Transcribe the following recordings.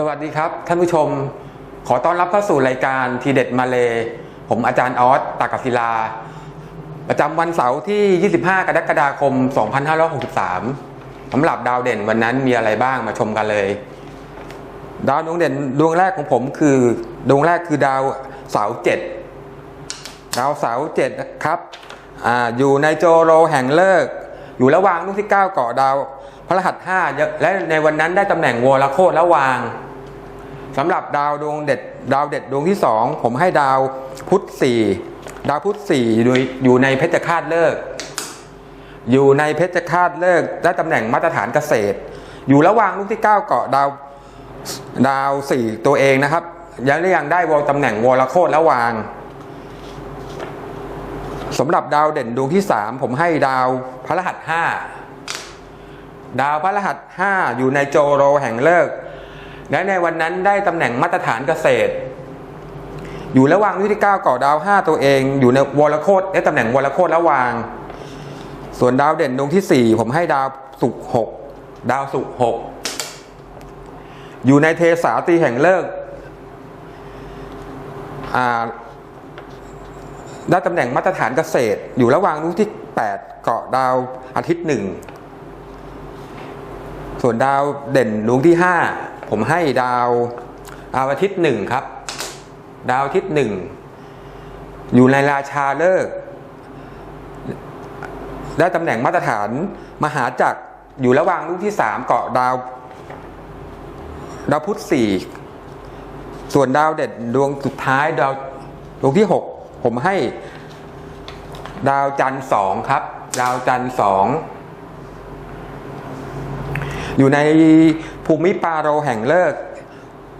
สวัสดีครับท่านผู้ชม ขอต้อนรับเข้าสู่รายการทีเด็ดมาเล ผมอาจารย์ออสตากศิลา ประจำวันเสาร์ที่ 25 กรกฎาคม 2563สำหรับดาวเด่นวันนั้นมีอะไรบ้างมาชมกันเลย ดาวดวงเด่นดวงแรกของผมคือ ดวงแรกคือดาวเสาร์เจ็ดดาวเสาร์เจ็ดนะครับออยู่ในโจโรแห่งเลิก อยู่ระหว่างลูกที่ 9 เกาะดาวพระรหัส5และในวันนั้นได้ตำแหน่งวรโคตรระวาง สำหรับดาวดวงเด็ดดาวเด็ดดวงที่ 2 ผมให้ดาวพุธ4ดาวพุธ4อยู่อยู่ในเพชรฆาตเลิก อยู่ในเพชรฆาตเลิกได้ตำแหน่งมาตรฐานเกษตร อยู่ระหว่างลูกที่ 9 เกาะดาวดาวสี่ตัวเองนะครับ ยังได้ยังได้วอลตำแหน่งวอลโคตรและวางสำหรับดาวเด่นดวงที่สามผมให้ดาวพระรหัสห้าดาวพระรหัสห้าอยู่ในโจโรแห่งเลิก และในวันนั้นได้ตำแหน่งมาตรฐานเกษตร อยู่ระหว่างวิธีเก้าก่อดาวห้าตัวเอง อยู่ในวอลโคตได้ตำแหน่งวอลโคตรและวาง ส่วนดาวเด่นดวงที่สี่ผมให้ดาวศุกหกดาวศุกหกอยู่ในเทสาตีแห่งเลิกได้ตำแหน่งมาตรฐานเกษตร อยู่ระหว่างลูกที่ 8 เกาะดาวอาทิตย์หนึ่งส่วนดาวเด่นดวงที่ 5 ผมให้ดาวดาวอาทิตย์หนึ่งครับ ดาวอาทิตย์หนึ่งอยู่ในราชาเลิกษ์ได้ตำแหน่งมาตรฐานมหาจักรอยู่ระหว่างลูกที่3เกาะดาว ดาวพุธสี่ส่วนดาวเด่นดวงสุดท้ายดาวดวงที่หกผมให้ ดาวจันทร์สองครับ ดาวจันทร์สองอยู่ใน ภูมิปาโรแห่งเลิก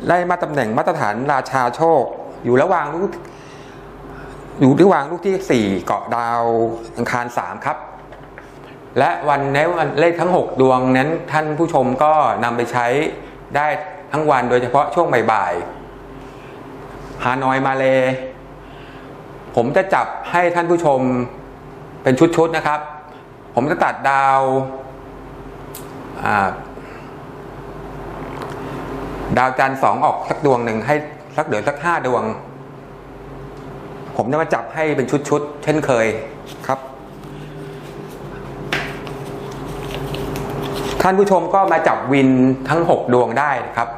ได้มาตำแหน่งมาตรฐานราชาโชค อยู่ระหว่างลูกอยู่ระหว่างลูกที่สี่เกาะดาวอังคารสามครับ และวันในวันเลขทั้ง 6 ดวงนั้นท่านผู้ชมก็นำไปใช้ได้ทั้งวันโดยเฉพาะช่วงบ่ายๆฮานอยมาเล ผมจะจับให้ท่านผู้ชมเป็นชุดๆนะครับ ผมจะตัดดาว ดาวจันทร์สองออกสักดวงหนึ่งให้สักเดือนสักห้าดวง ผมจะมาจับให้เป็นชุดๆเช่นเคยครับ ท่านผู้ชมก็มาจับวินทั้ง6ดวงได้ครับ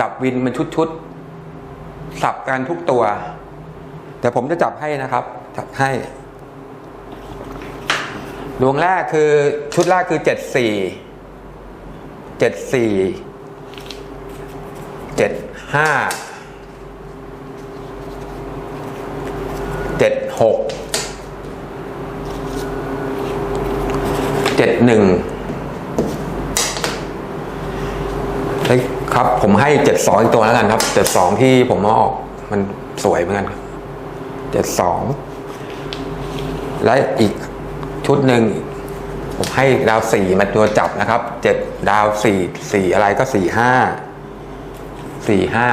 จับวินเป็นชุดๆสับกันทุกตัว แต่ผมจะจับให้นะครับ จับให้ดวงแรกคือชุดแรกคือ74 74 75 76 71เฮ้ยครับ ผมให้เจ็ดสองอีกตัวแล้วกันครับเจ็ดสองที่ผมเอาออกมันสวยเหมือนกันเจ็ดสองและอีกชุดหนึ่งผมให้ดาวสี่มาตัวจับนะครับเจ็ดดาวสี่สี่อะไรก็สี่ห้า สี่ห้า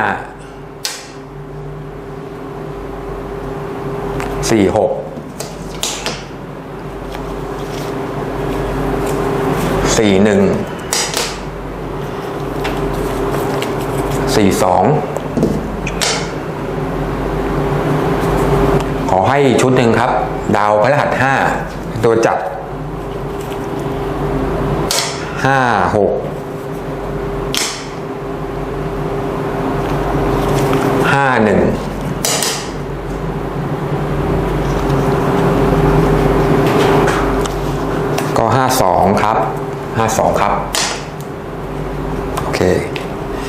สี่หกสี่หนึ่งสี่สองขอให้ชุดหนึ่งครับ ดาวพระรหัสห้าตัวจัดห้าหก 52 ครับ 52 ครับ โอเค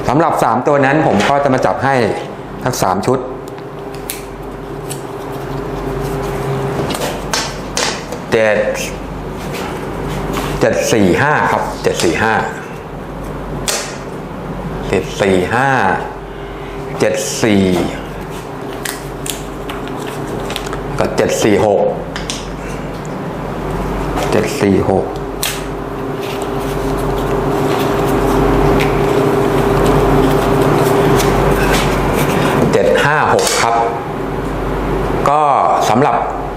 สำหรับ 3 ตัวนั้นผมก็จะมาจับให้ทั้ง 3 ชุด เจ็ดเจ็ดสี่ห้าครับ เจ็ดสี่ห้าเจ็ดสี่ห้าเจ็ดสี่ก็เจ็ดสี่หกเจ็ดสี่หก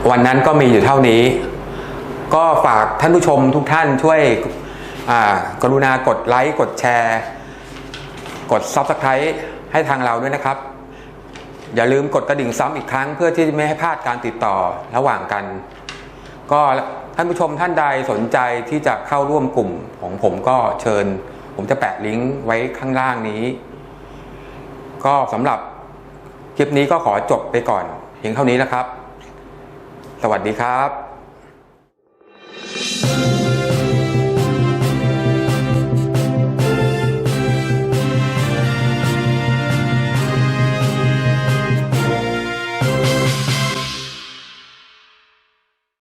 วันนั้นก็มีอยู่เท่านี้ ก็ฝากท่านผู้ชมทุกท่านช่วยกรุณากดไลค์กดแชร์ กด Subscribe ให้ทางเราด้วยนะครับ อย่าลืมกดกระดิ่งซ้ำอีกครั้ง เพื่อที่ไม่ให้พลาดการติดต่อระหว่างกัน ก็ท่านผู้ชมท่านใดสนใจที่จะเข้าร่วมกลุ่มของผมก็เชิญ ผมจะแปะลิงก์ไว้ข้างล่างนี้ ก็สำหรับคลิปนี้ก็ขอจบไปก่อนเพียงเท่านี้นะครับ สวัสดีครับ